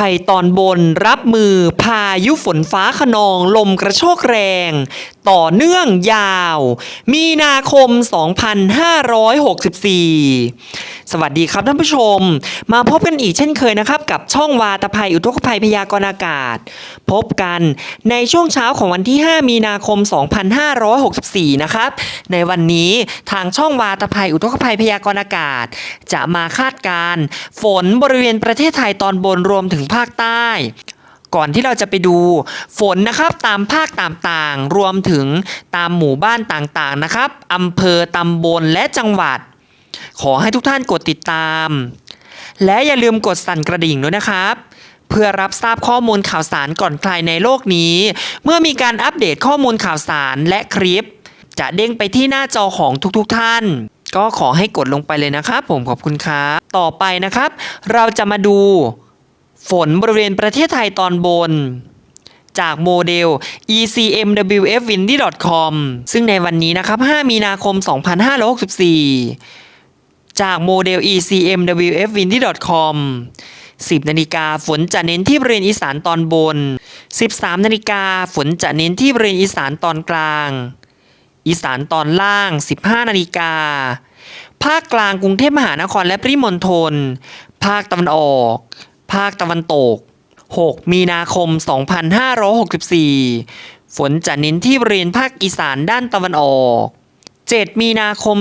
ทยตอนบนรับมือพายุฝนฟ้าขนองลมกระโชกแรง ต่อเนื่องยาว มีนาคม 2564 สวัสดีครับท่านผู้ชม มาพบกันอีกเช่นเคยนะครับ กับช่องวาตภัยอุทกภัยพยากรณ์อากาศ พบกันในช่วงเช้าของวันที่ 5 มีนาคม 2564 นะครับ ในวันนี้ทางช่องวาตภัยอุทกภัยพยากรณ์อากาศ จะมาคาดการณ์ฝนบริเวณประเทศไทยตอนบนรวมถึงภาคใต้ ก่อนที่เราจะไปดูฝนนะครับตามภาคต่างๆ รวมถึงตามหมู่บ้านต่างๆนะครับอำเภอตำบลและจังหวัด ขอให้ทุกท่านกดติดตาม และอย่าลืมกดสั่นกระดิ่งด้วยนะครับเพื่อรับทราบข้อมูลข่าวสารก่อนใครในโลกนี้ เมื่อมีการอัปเดตข้อมูลข่าวสารและคลิป จะเด้งไปที่หน้าจอของทุกๆท่าน ก็ขอให้กดลงไปเลยนะครับ ผมขอบคุณครับ ต่อไปนะครับ เราจะมาดู ฝนบริเวณประเทศไทยตอนบน จากโมเดล ecmwfwindy.com ซึ่งในวันนี้นะครับ 5 มีนาคม 2564 จากโมเดล ecmwfwindy.com 10 นาฬิกาฝนจะเน้นที่บริเวณอีสานตอนบน 13 นาฬิกาฝนจะเน้นที่บริเวณอีสานตอนกลาง อีสานตอนล่าง 15 นาฬิกา ภาคกลางกรุงเทพมหานครและปริมณฑล ภาคตะวันออก ภาคตะวันตก 6 มีนาคม 2564 ฝนจะเน้นที่บริเวณภาคอีสานด้านตะวันออก 7 มีนาคม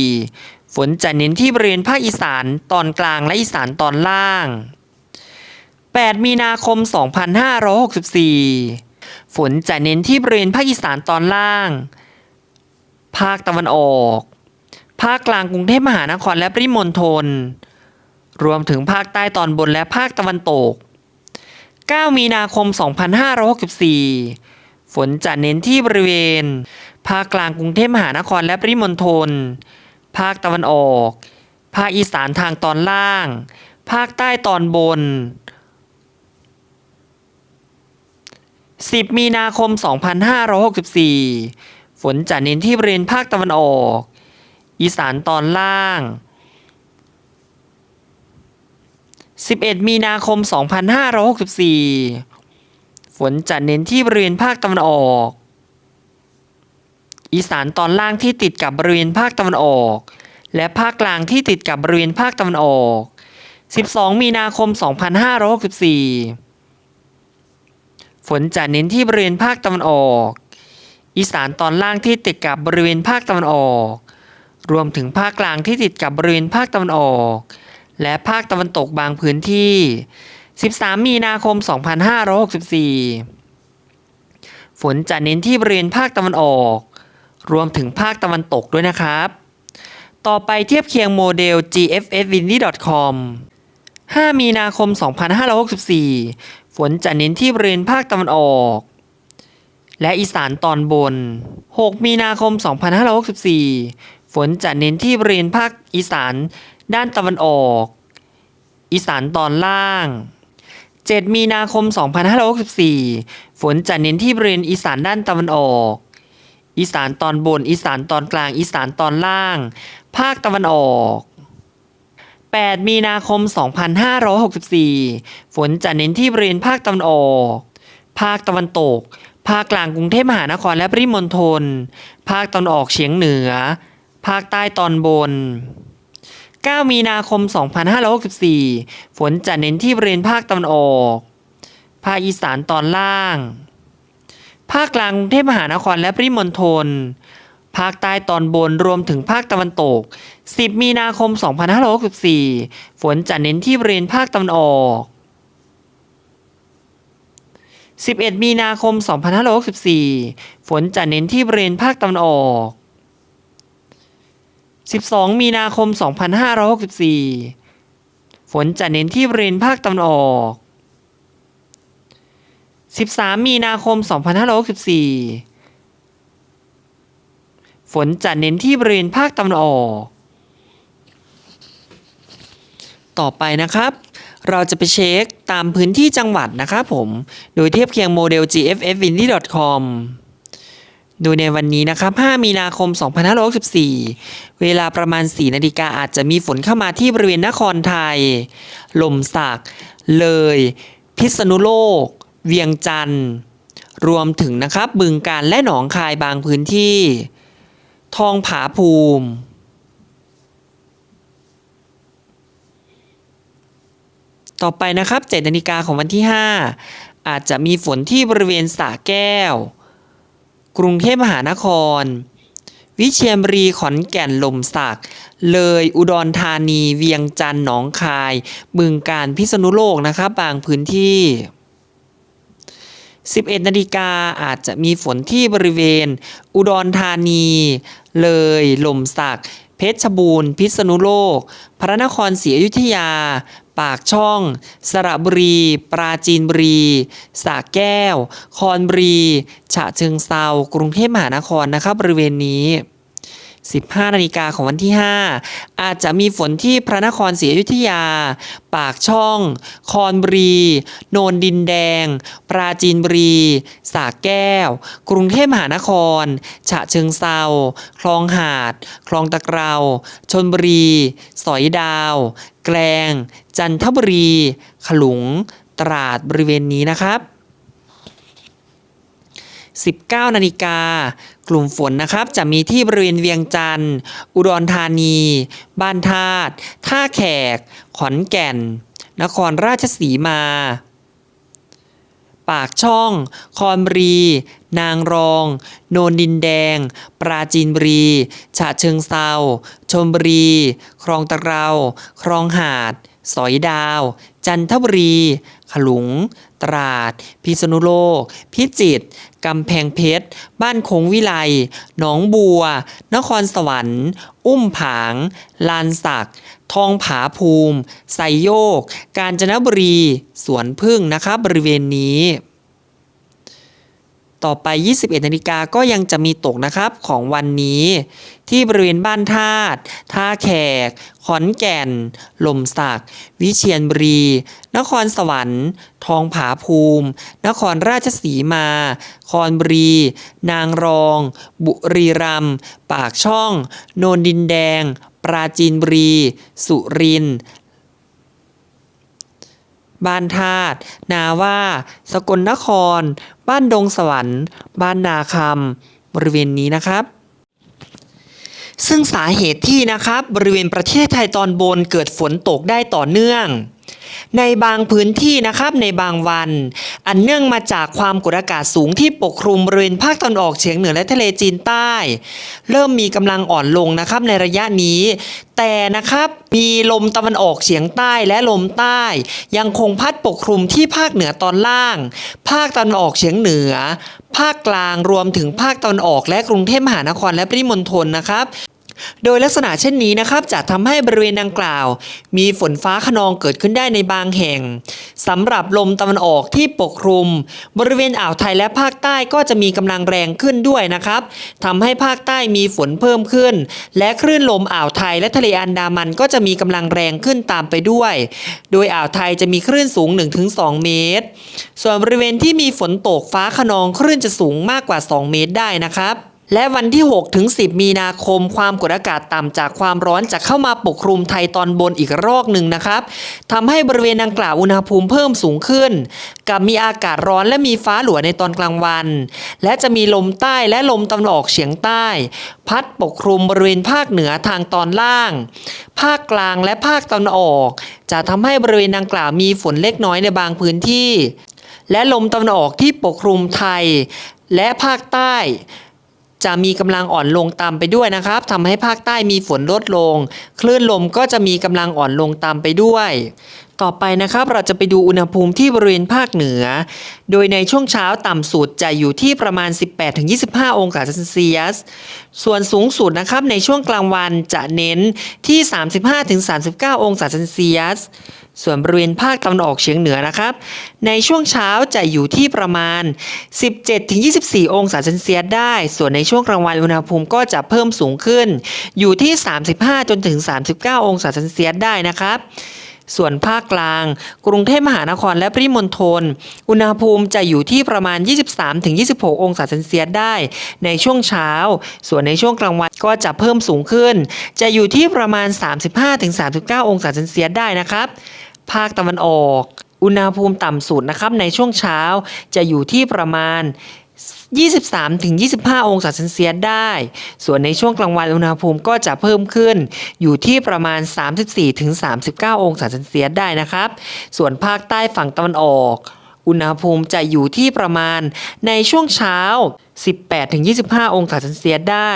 2564 ฝนจะเน้นที่บริเวณภาคอีสานตอนกลางและอีสานตอนล่าง 8 มีนาคม 2564 ฝนจะเน้นที่บริเวณภาคอีสานตอนล่าง ภาคตะวันออก ภาคกลางกรุงเทพมหานครและปริมณฑล รวมถึงภาคใต้ตอนบนและภาคตะวันตก 9 มีนาคม 2564 ฝนจะเน้นที่บริเวณ ภาคกลางกรุงเทพมหานครและปริมณฑล ภาคตะวันออก ภาคอีสานทางตอนล่าง ภาคใต้ตอนบน 10 มีนาคม 2564 ฝนจะเน้นที่บริเวณภาคตะวันออก อีสานตอนล่าง 11 มีนาคม 2564 ฝนจะเน้นที่บริเวณภาคตะวันออก อีสานตอนล่างที่ติดกับบริเวณภาคตะวันออก และภาคกลางที่ติดกับบริเวณภาคตะวันออก 12 มีนาคม 2564 ฝนจะเน้นที่บริเวณภาคตะวันออก อีสานตอนล่างที่ติดกับบริเวณภาคตะวันออก รวมถึงภาคกลางที่ติดกับบริเวณภาคตะวันออก และภาคตะวันตกบางพื้นที่ 13 มีนาคม 2564 ฝนจะเน้นที่บริเวณภาคตะวันออก รวมถึงภาคตะวันตกด้วยนะครับ ต่อไปเทียบเคียงโมเดล gfswindy.com 5 มีนาคม 2564 ฝนจะเน้นที่บริเวณภาคตะวันออก และอีสานตอนบน 6 มีนาคม 2564 ฝนจะเน้นที่บริเวณภาคอีสาน ด้านตะวันออก อีสานตอนล่าง 7 มีนาคม 2564 ฝนจะเน้นที่บริเวณอีสานด้านตะวันออก อีสานตอนบน อีสานตอนกลาง อีสานตอนล่าง ภาคตะวันออก 8 มีนาคม 2564 ฝนจะเน้นที่บริเวณภาคตะวันออก ภาคตะวันตก ภาคกลางกรุงเทพมหานครและปริมณฑล ภาคตะวันออกเฉียงเหนือ ภาคใต้ตอนบน 9 มีนาคม 2564 ฝนจะเน้นที่บริเวณภาคตะวันออก ภาคอีสานตอนล่าง ภาคกลางกรุงเทพมหานครและปริมณฑล ภาคใต้ตอนบนรวมถึงภาคตะวันตก 10 มีนาคม 2564 ฝนจะเน้นที่บริเวณภาคตะวันออก 11 มีนาคม 2564 ฝนจะเน้นที่บริเวณภาคตะวันออก 12 มีนาคม 2564 ฝนจะเน้นที่บริเวณภาคตะวันออก 13 มีนาคม 2564 ฝนจะเน้นที่บริเวณภาคตะวันออก ต่อไปนะครับ เราจะไปเช็คตามพื้นที่จังหวัดนะครับผม โดยเทียบเคียงโมเดล gffwindy.com ดยในวันนี้นะครับ 5 มีนาคม 2564 เวลาประมาณ 4 นาฬิกาอาจจะมีฝนเข้ามาที่บริเวณนครไทย ลมสัก เลย พิษณุโลก เวียงจันทร์ รวมถึงนะครับ บึงการและหนองคายบางพื้นที่ ทองผาภูมิต่อไปนะครับ7นาฬิกาของวันที่ 5 อาจจะมีฝนที่บริเวณสระแก้ว กรุงเทพมหานคร วิเชียรบุรีขอนแก่นลมสัก เลยอุดรธานีเวียงจันทร์หนองคาย บึงการพิษณุโลกนะครับ บางพื้นที่ 11นาฬิกาอาจจะมีฝนที่บริเวณ อุดรธานี เลยลมสัก เพชรบูรณ์ พิษณุโลก พระนครศรีอยุธยา ปากช่อง สระบุรี ปราจีนบุรีสระแก้ว คอนบุรี ฉะเชิงเซากรุงเทพมหานครนะครับบริเวณนี้ 15 นาฬิกาของวันที่ 5 อาจจะมีฝนที่พระนครศรีอยุธยา ปากช่อง คอนบุรี โนนดินแดง ปราจีนบุรีสระแก้ว กรุงเทพมหานคร ฉะเชิงเซาคลองหาด คลองตะเกราชนบุรี สอยดาว แกลง จันทบุรี ขลุง ตราดบริเวณนี้นะครับ 19นาฬิกากลุ่มฝนนะครับจะมีที่บริเวณเวียงจันทร์ อุดรธานี บ้านธาตุท่าแขก ขอนแก่น นครราชสีมา ปากช่อง คอนบุรี นางรอง โนนดินแดง ปราจีนบุรี ฉะเชิงเซาชลบุรี คลองตะเรา คลองหาด สอยดาว จันทบุรี ขลุง ตราด พิษณุโลก พิจิตรกำแพงเพชร บ้านคงวิไล หนองบัว นครสวรรค์ อุ้มผาง ลานสัก ทองผาภูมิ ไซโยก กาญจนบุรี สวนพึ่งนะครับบริเวณนี้ ต่อไป 21นาฬิกาก็ยังจะมีตกนะครับของวันนี้ ที่บริเวณบ้านธาตุท่าแขก ขอนแก่น ลมสัก วิเชียรบุรี นครสวรรค์ ทองผาภูมิ นครราชสีมา คอนบุรี นางรอง บุรีรัมย์ปากช่อง โนนดินแดง ปราจีนบุรี สุรินทร์ บ้านธาตุนาว่า สกลนคร บ้านดงสวรรค์ บ้านนาคำบริเวณนี้นะครับซึ่งสาเหตุที่นะครับบริเวณประเทศไทยตอนบนเกิดฝนตกได้ต่อเนื่อง ในบางพื้นที่นะครับในบางวัน อันเนื่องมาจากความกดอากาศสูงที่ปกคลุมบริเวณภาคตะวันออกเฉียงเหนือและทะเลจีนใต้ เริ่มมีกำลังอ่อนลงนะครับในระยะนี้ แต่นะครับมีลมตะวันออกเฉียงใต้และลมใต้ ยังคงพัดปกคลุมที่ภาคเหนือตอนล่าง ภาคตะวันออกเฉียงเหนือ ภาคกลางรวมถึงภาคตะวันออกและกรุงเทพมหานครและปริมณฑลนะครับ โดยลักษณะเช่นนี้นะครับจะทำให้บริเวณดังกล่าว มีฝนฟ้าขนองเกิดขึ้นได้ในบางแห่งสำหรับลมตะวันออกที่ปกคลุม บริเวณอ่าวไทยและภาคใต้ก็จะมีกำลังแรงขึ้นด้วยนะครับทำให้ภาคใต้มีฝนเพิ่มขึ้น และคลื่นลมอ่าวไทยและทะเลอันดามันก็จะมีกำลังแรงขึ้นตามไปด้วย โดยอ่าวไทยจะมีคลื่นสูง 1-2 เมตร ส่วนบริเวณที่มีฝนตกฟ้าขนองคลื่นจะสูงมากกว่า 2 เมตรได้นะครับ และวันที่ 6 ถึง 10 มีนาคม ความกดอากาศต่ำจากความร้อนจะเข้ามาปกคลุมไทยตอนบนอีกรอกหนึ่งนะครับทำให้บริเวณดังกล่าวอุณหภูมิเพิ่มสูงขึ้น กับมีอากาศร้อนและมีฟ้าหลัวในตอนกลางวัน และจะมีลมใต้และลมตะวันออกเฉียงใต้ พัดปกคลุมบริเวณภาคเหนือทางตอนล่าง ภาคกลางและภาคตะวันออก จะทำให้บริเวณดังกล่าวมีฝนเล็กน้อยในบางพื้นที่ และลมตะวันออกที่ปกคลุมไทย และภาคใต้ จะมีกำลังอ่อนลงตามไปด้วยนะครับทำให้ภาคใต้มีฝนลดลง คลื่นลมก็จะมีกำลังอ่อนลงตามไปด้วย ต่อไปนะครับเราจะไปดูอุณหภูมิที่บริเวณภาคเหนือ โดยในช่วงเช้าต่ำสุดจะอยู่ที่ประมาณ 18-25 องศาเซลเซียส ส่วนสูงสุดนะครับในช่วงกลางวันจะเน้นที่ 35-39 องศาเซลเซียสส่วนบริเวณภาคตะวันออกเฉียงเหนือนะครับ ในช่วงเช้าจะอยู่ที่ประมาณ 17-24 องศาเซนเซียสได้ ส่วนในช่วงกลางวันอุณหภูมิก็จะเพิ่มสูงขึ้น อยู่ที่ 35 จนถึง 39 องศาเซนเซียสได้นะครับ ส่วนภาคกลาง กรุงเทพมหานครและปริมณฑลอุณหภูมิจะอยู่ที่ประมาณ 23-26 องศาเซนเซียสได้ ในช่วงเช้า ส่วนในช่วงกลางวันก็จะเพิ่มสูงขึ้น จะอยู่ที่ประมาณ 35-39 องศาเซนเซียสได้นะครับ ภาคตะวันออกอุณหภูมิต่ำสุดนะครับในช่วงเช้าจะอยู่ที่ประมาณ 23-25 องศาเซนเซียสได้ ส่วนในช่วงกลางวันอุณหภูมิก็จะเพิ่มขึ้น อยู่ที่ประมาณ 34-39 องศาเซนเซียสได้นะครับ ส่วนภาคใต้ฝั่งตะวันออก อุณหภูมิจะอยู่ที่ประมาณในช่วงเช้า 18-25 องศาเซนเซียสได้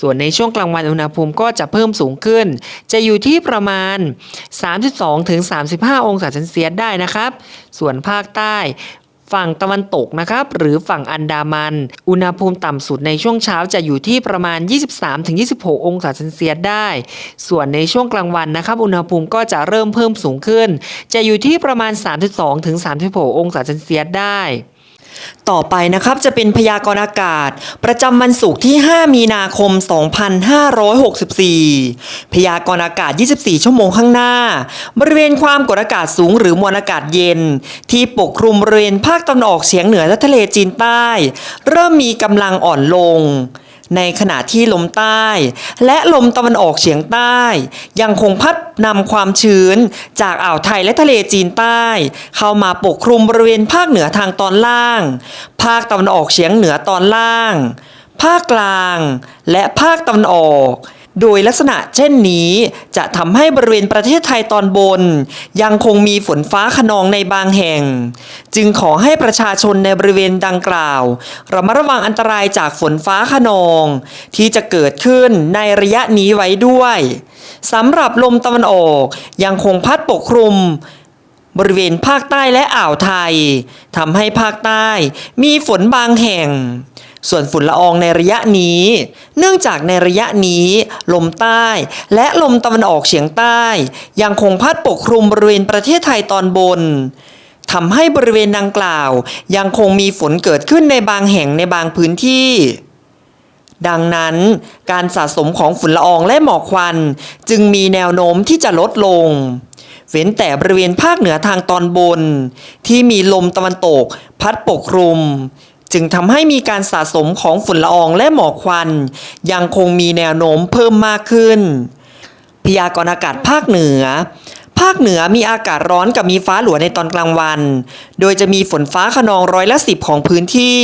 ส่วนในช่วงกลางวันอุณหภูมิก็จะเพิ่มสูงขึ้น จะอยู่ที่ประมาณ 32-35 องศาเซนเซียสได้นะครับ ส่วนภาคใต้ ฝั่งตะวันตกนะครับหรือฝั่งอันดามัน อุณหภูมิต่ำสุดในช่วงเช้าจะอยู่ที่ประมาณ 23-26 องศาเซนเซียสได้ ส่วนในช่วงกลางวันนะครับ อุณหภูมิก็จะเริ่มเพิ่มสูงขึ้น จะอยู่ที่ประมาณ 32-36 องศาเซนเซียสได้ ต่อไปนะครับจะเป็นพยากรณ์อากาศ ประจำวันศุกร์ที่ 5 มีนาคม 2564 พยากรณ์อากาศ 24 ชั่วโมงข้างหน้า บริเวณความกดอากาศสูงหรือมวลอากาศเย็น ที่ปกคลุมบริเวณภาคตะวันออกเฉียงเหนือและทะเลจีนใต้ เริ่มมีกำลังอ่อนลง ในขณะที่ลมใต้ และลมตะวันออกเฉียงใต้ ยังคงพัดนำความชื้นจากอ่าวไทยและทะเลจีนใต้ เข้ามาปกคลุมบริเวณภาคเหนือทางตอนล่าง ภาคตะวันออกเฉียงเหนือตอนล่าง ภาคกลาง และภาคตะวันออก โดยลักษณะเช่นนี้จะทำให้บริเวณประเทศไทยตอนบน ยังคงมีฝนฟ้าขนองในบางแห่ง จึงขอให้ประชาชนในบริเวณดังกล่าวระมัดระวังอันตรายจากฝนฟ้าขนอง ที่จะเกิดขึ้นในระยะนี้ไว้ด้วยสำหรับลมตะวันออกยังคงพัดปกคลุมบริเวณภาคใต้และอ่าวไทยทำให้ภาคใต้มีฝนบางแห่ง ส่วนฝุ่นละอองในระยะนี้ เนื่องจากในระยะนี้ ลมใต้ และลมตะวันออกเฉียงใต้ ยังคงพัดปกคลุมบริเวณประเทศไทยตอนบนทำให้บริเวณดังกล่าว ยังคงมีฝนเกิดขึ้นในบางแห่งในบางพื้นที่ ดังนั้นการสะสมของฝุ่นละอองและหมอกควัน จึงมีแนวโน้มที่จะลดลง เว้นแต่บริเวณภาคเหนือทางตอนบน ที่มีลมตะวันตก พัดปกคลุม จึงทำให้มีการสะสมของฝุ่นละอองและหมอกควัน ยังคงมีแนวโน้มเพิ่มมากขึ้น พยากรณ์อากาศภาคเหนือ ภาคเหนือมีอากาศร้อนกับมีฟ้าหลัวในตอนกลางวัน โดยจะมีฝนฟ้าขนองร้อยละสิบของพื้นที่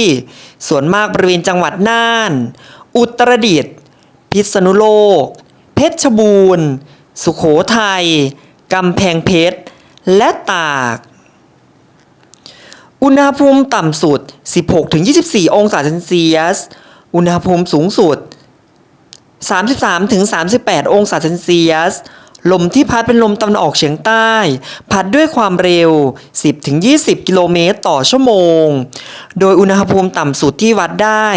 ส่วนมากบริเวณจังหวัดน่าน อุตรดิตถ์พิษณุโลก เพชรบูรณ์ สุขโขทัยกำแพงเพชร และตาก อุณหภูมิต่ำสุด 16-24 องศาเซนเซียส อุณหภูมิสูงสุด 33-38 องศาเซนเซียส ลมที่พัดเป็นลมตะวันออกเฉียงใต้ พัดด้วยความเร็ว 10-20 กิโลเมตรต่อชั่วโมง โดยอุณหภูมิต่ำสุดที่วัดได้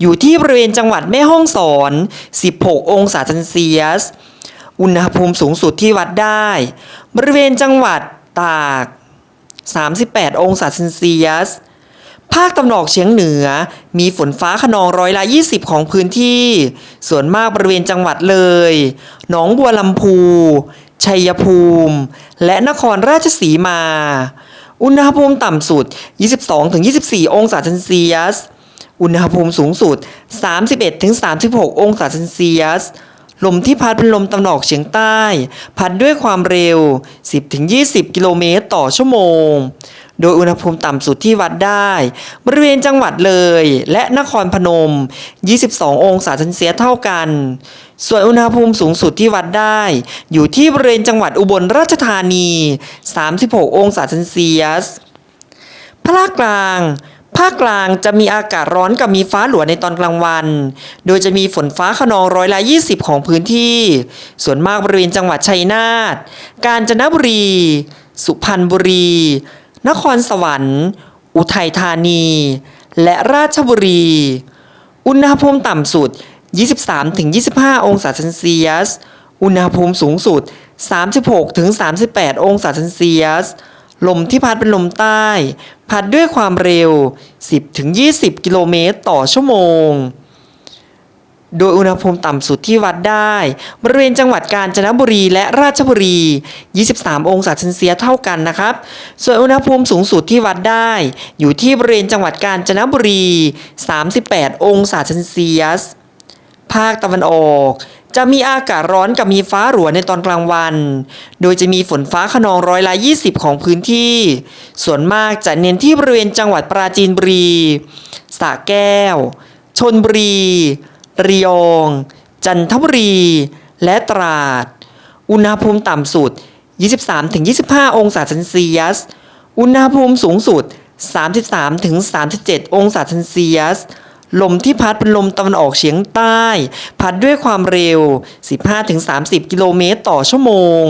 อยู่ที่บริเวณจังหวัดแม่ฮ่องสอน 16 องศาเซนเซียส อุณหภูมิสูงสุดที่วัดได้ บริเวณจังหวัดตาก 38 องศาเซนเซียส ภาคตะวันออกเฉียงเหนือ มีฝนฟ้าขนองร้อยละ 20 ของพื้นที่ ส่วนมากบริเวณจังหวัดเลย หนองบัวลำพู ชัยภูมิ และนครราชสีมา อุณหภูมิต่ำสุด 22-24 องศาเซนเซียส อุณหภูมิสูงสุด 31-36 องศาเซนเซียส ลมที่พัดเป็นลมตะวันออกเฉียงใต้ พัดด้วยความเร็ว 10-20 กิโลเมตรต่อชั่วโมง โดยอุณหภูมิต่ำสุดที่วัดได้ บริเวณจังหวัดเลย และนครพนม 22 องศาเซนเซียสเท่ากัน ส่วนอุณหภูมิสูงสุดที่วัดได้ อยู่ที่บริเวณจังหวัดอุบลราชธานี 36 องศาเซนเซียสภาคกลาง ภาคกลางจะมีอากาศร้อนกับมีฟ้าหลัวในตอนกลางวัน โดยจะมีฝนฟ้าขนองร้อยละ 20 ของพื้นที่ ส่วนมากบริเวณจังหวัดชัยนาท กาญจนบุรี สุพรรณบุรี นครสวรรค์ อุทัยธานี และราชบุรี อุณหภูมิต่ำสุด 23-25 องศาเซนเซียส อุณหภูมิสูงสุด 36-38 องศาเซนเซียส ลมที่พัดเป็นลมใต้ พัดด้วยความเร็ว 10-20 กิโลเมตรต่อชั่วโมง โดยอุณหภูมิต่ำสุดที่วัดได้ บริเวณจังหวัดกาญจนบุรีและราชบุรี 23 องศาเซนเซียสเท่ากันนะครับ ส่วนอุณหภูมิสูงสุดที่วัดได้ อยู่ที่บริเวณจังหวัดกาญจนบุรี 38 องศาเซนเซียส ภาคตะวันออก จะมีอากาศร้อนกับมีฟ้าหลัวในตอนกลางวัน โดยจะมีฝนฟ้าขนองร้อยละ20 ของพื้นที่ ส่วนมากจะเน้นที่บริเวณจังหวัดปราจีนบุรีสระแก้ว ชนบุรี ระยอง จันทบุรี และตราด อุณหภูมิต่ำสุด 23-25 องศาเซนเซียส อุณหภูมิสูงสุด 33-37 องศาเซนเซียส ลมที่พัดเป็นลมตะวันออกเฉียงใต้ พัดด้วยความเร็ว 15-30 กิโลเมตรต่อชั่วโมง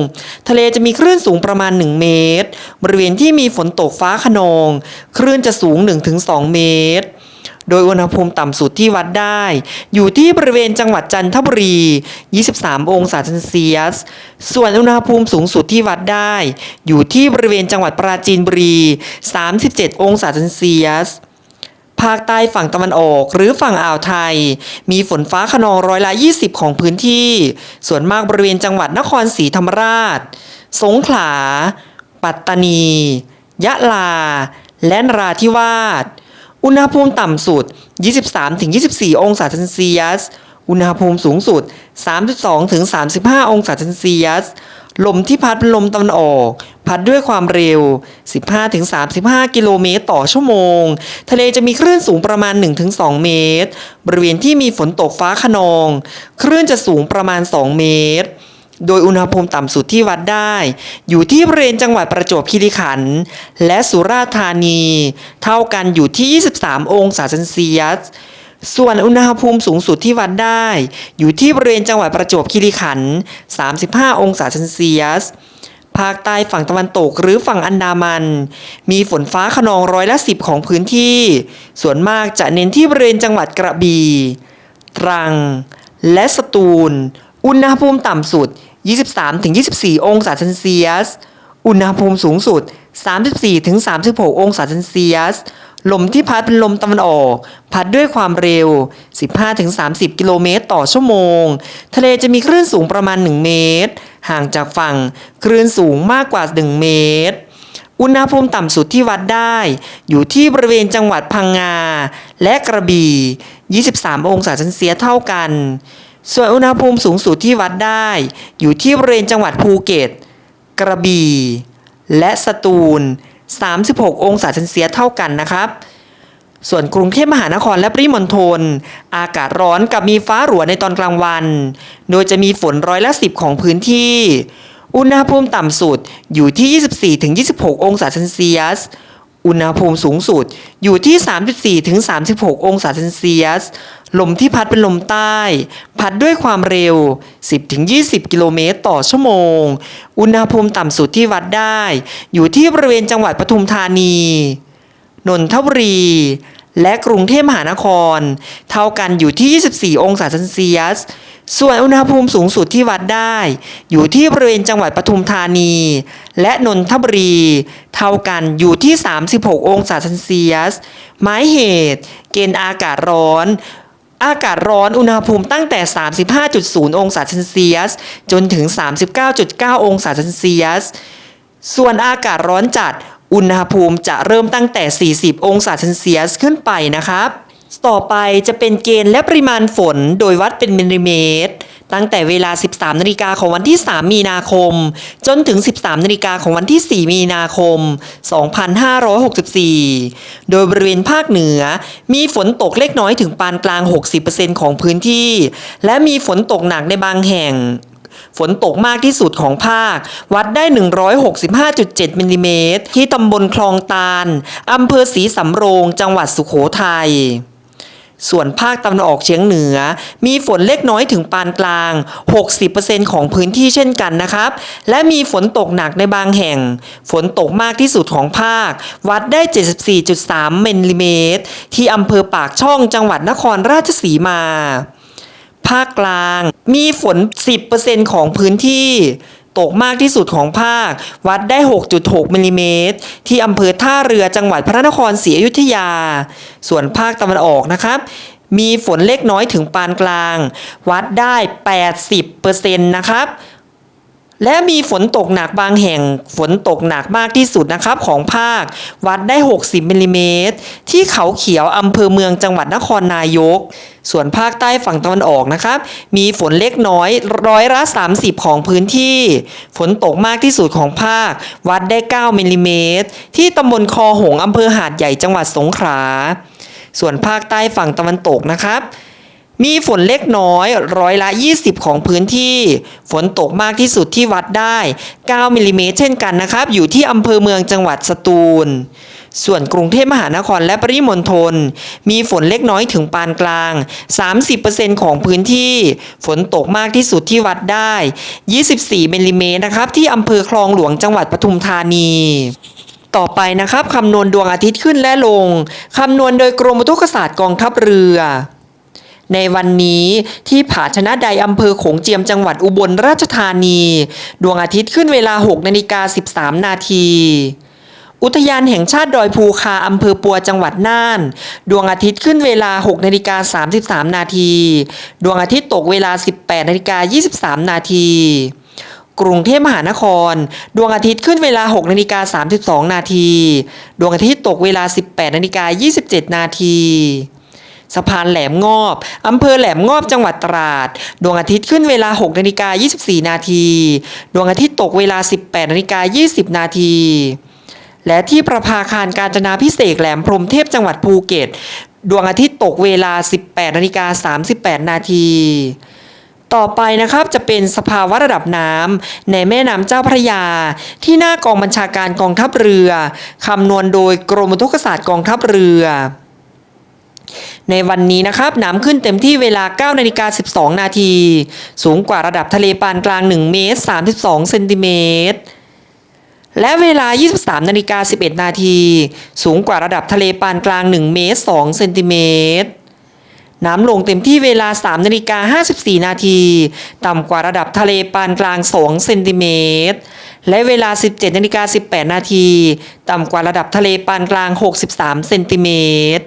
ทะเลจะมีคลื่นสูงประมาณ 1 เมตร บริเวณที่มีฝนตกฟ้าขนอง คลื่นจะสูง 1-2 เมตร โดยอุณหภูมิต่ำสุดที่วัดได้ อยู่ที่บริเวณจังหวัดจันทบุรี 23 องศาเซนเซียส ส่วนอุณหภูมิสูงสุดที่วัดได้ อยู่ที่บริเวณจังหวัดปราจีนบุรี 37 องศาเซนเซียส ภาคใต้ฝั่งตะวันออก หรือฝั่งอ่าวไทย มีฝนฟ้าขนองร้อยละ 20 ของพื้นที่ ส่วนมากบริเวณจังหวัดนครศรีธรรมราช สงขลา ปัตตานี ยะลา และนราธิวาส อุณหภูมิต่ำสุด 23-24 องศาเซลเซียส อุณหภูมิสูงสุด 32-35องศาเซนเซียส ลมที่พัดเป็นลมตะวันออก พัดด้วยความเร็ว 15-35กิโลเมตรต่อชั่วโมง ทะเลจะมีคลื่นสูงประมาณ 1-2 เมตร บริเวณที่มีฝนตกฟ้าขนอง คลื่นจะสูงประมาณ 2 เมตรโดยอุณหภูมิต่ำสุดที่วัดได้ อยู่ที่บริเวณจังหวัดประจวบคีรีขันธ์และสุราษฎร์ธานี เท่ากันอยู่ที่ 23 องศาเซนเซียส ส่วนอุณหภูมิสูงสุดที่วัดได้ อยู่ที่บริเวณจังหวัดประจวบคีรีขันธ์ 35 องศาเซนเซียส ภาคใต้ฝั่งตะวันตกหรือฝั่งอันดามัน มีฝนฟ้าขนองร้อยละสิบของพื้นที่ ส่วนมากจะเน้นที่บริเวณจังหวัดกระบี่ ตรัง และสตูล อุณหภูมิต่ำสุด 23-24 องศาเซนเซียส อุณหภูมิสูงสุด 34-36 องศาเซนเซียส ลมที่พัดเป็นลมตะวันออก พัดด้วยความเร็ว 15-30 กิโลเมตรต่อชั่วโมง ทะเลจะมีคลื่นสูงประมาณ 1 เมตร ห่างจากฝั่งคลื่นสูงมากกว่า 1 เมตร อุณหภูมิต่ำสุดที่วัดได้ อยู่ที่บริเวณจังหวัดพังงา และกระบี่ 23 องศาเซนเซียสเท่ากัน ส่วนอุณหภูมิสูงสุดที่วัดได้ อยู่ที่บริเวณจังหวัดภูเก็ต กระบี่ และสตูล 36 องศาเซนเซียสเท่ากันนะครับ ส่วนกรุงเทพมหานครและปริมณฑลอากาศร้อนกับมีฟ้าหลัวในตอนกลางวัน โดยจะมีฝนร้อยละสิบของพื้นที่ อุณหภูมิต่ำสุดอยู่ที่ 24-26 องศาเซนเซียส อุณหภูมิสูงสุดอยู่ที่ 34-36 องศาเซนเซียส ลมที่พัดเป็นลมใต้ พัดด้วยความเร็ว 10-20 กิโลเมตรต่อชั่วโมง อุณหภูมิต่ำสุดที่วัดได้ อยู่ที่บริเวณจังหวัดปทุมธานี นนทบุรี และกรุงเทพมหานคร เท่ากันอยู่ที่ 24 องศาเซนเซียส ส่วนอุณหภูมิสูงสุดที่วัดได้ อยู่ที่บริเวณจังหวัดปทุมธานี และนนทบุรี ท่ากันอยู่ที่ 36 องศาเซนเซียส หมายเหตุ เกณฑ์อากาศร้อน อากาศร้อนอุณหภูมิตั้งแต่ 35.0 องศาเซนเซียส จนถึง 39.9 องศาเซนเซียส ส่วนอากาศร้อนจัดอุณหภูมิจะเริ่มตั้งแต่ 40 องศาเซนเซียสขึ้นไปนะครับ ต่อไปจะเป็นเกณฑ์และปริมาณฝนโดยวัดเป็นมิลลิเมตร ตั้งแต่เวลา 13นาฬิกาของวันที่ 3 มีนาคม จนถึง 13นาฬิกาของวันที่ 4 มีนาคม 2564 โดยบริเวณภาคเหนือ มีฝนตกเล็กน้อยถึงปานกลาง 60%ของพื้นที่ และมีฝนตกหนักในบางแห่งฝนตกมากที่สุดของภาค วัดได้ 165.7มิลลิเมตรที่ตำบลคลองตาล อำเภอศรีสำโรง จังหวัดสุโขทัย ส่วนภาคตะวันออกเฉียงเหนือ มีฝนเล็กน้อยถึงปานกลาง 60%ของพื้นที่เช่นกันนะครับ และมีฝนตกหนักในบางแห่ง ฝนตกมากที่สุดของภาค วัดได้ 74.3มิลลิเมตร ที่อำเภอปากช่องจังหวัดนครราชสีมา ภาคกลาง มีฝน 10%ของพื้นที่ ตกมากที่สุดของภาค วัดได้ 6.6มิลลิเมตรที่อำเภอท่าเรือจังหวัดพระนครศรีอยุธยา ส่วนภาคตะวันออกนะครับ มีฝนเล็กน้อยถึงปานกลาง วัดได้ 80%นะครับ และมีฝนตกหนักบางแห่งฝนตกหนักมากที่สุดนะครับของภาค วัดได้ 60มิลลิเมตรที่เขาเขียวอำเภอเมืองจังหวัดนครนายก ส่วนภาคใต้ฝั่งตะวันออกนะครับ มีฝนเล็กน้อยร้อยละ 30 ของพื้นที่ ฝนตกมากที่สุดของภาค วัดได้ 9มิลลิเมตรที่ตำบลคอหงอำเภอหาดใหญ่จังหวัดสงขลาส่วนภาคใต้ฝั่งตะวันตกนะครับ มีฝนเล็กน้อยร้อยละ 20 ของพื้นที่ ฝนตกมากที่สุดที่วัดได้ 9มิลลิเมตรเช่นกันนะครับ อยู่ที่อำเภอเมืองจังหวัดสตูล ส่วนกรุงเทพมหานครและปริมณฑลมีฝนเล็กน้อยถึงปานกลาง 30%ของพื้นที่ ฝนตกมากที่สุดที่วัดได้ 24มิลลิเมตรนะครับ ที่อำเภอคลองหลวงจังหวัดปทุมธานีต่อไปนะครับคำนวณดวงอาทิตย์ขึ้นและลง คำนวณโดยกรมอุตุกศาสตร์กองทัพเรือ ในวันนี้ที่ผาชนะใดอำเภอโขงเจียมจังหวัดอุบลราชธานี ดวงอาทิตย์ขึ้นเวลา 6นาฬิกา13 นาทีอุทยานแห่งชาติดอยภูคา อำเภอปัวจังหวัดน่าน ดวงอาทิตย์ขึ้นเวลา 6นาฬิกา33 นาที ดวงอาทิตย์ตกเวลา 18นาฬิกา23 นาที กรุงเทพมหานคร ดวงอาทิตย์ขึ้นเวลา 6นาฬิกา32 นาที ดวงอาทิตย์ตกเวลา 18นาฬิกา27 นาที สะพานแหลมงอบ อำเภอแหลมงอบจังหวัดตราด ดวงอาทิตย์ขึ้นเวลา 6นาฬิกา24 นาที ดวงอาทิตย์ตกเวลา 18นาฬิกา20 นาทีและที่ประภาคารการจนาพิเศษแหลมพรมเทพจังหวัดภูเก็ต ดวงอาทิตย์ตกเวลา 18นาฬิกา38 นาที ต่อไปนะครับจะเป็นสภาวะระดับน้ำในแม่น้ำเจ้าพระยา ที่หน้ากองบัญชาการกองทัพเรือคำนวณโดยกรมอุตุกศาสตร์กองทัพเรือ ในวันนี้นะครับน้ำขึ้นเต็มที่เวลา9นาฬิกา12 นาที สูงกว่าระดับทะเลปานกลาง 1 เมตร 32 เซนติเมตร และเวลา 23นาฬิกา11 นาที สูงกว่าระดับทะเลปานกลาง 1 เมตร 2 เซนติเมตร น้ำลงเต็มที่เวลา 3นาฬิกา54 นาที ต่ำกว่าระดับทะเลปานกลาง 2 เซนติเมตร และเวลา 17นาฬิกา18 นาที ต่ำกว่าระดับทะเลปานกลาง 63 เซนติเมตร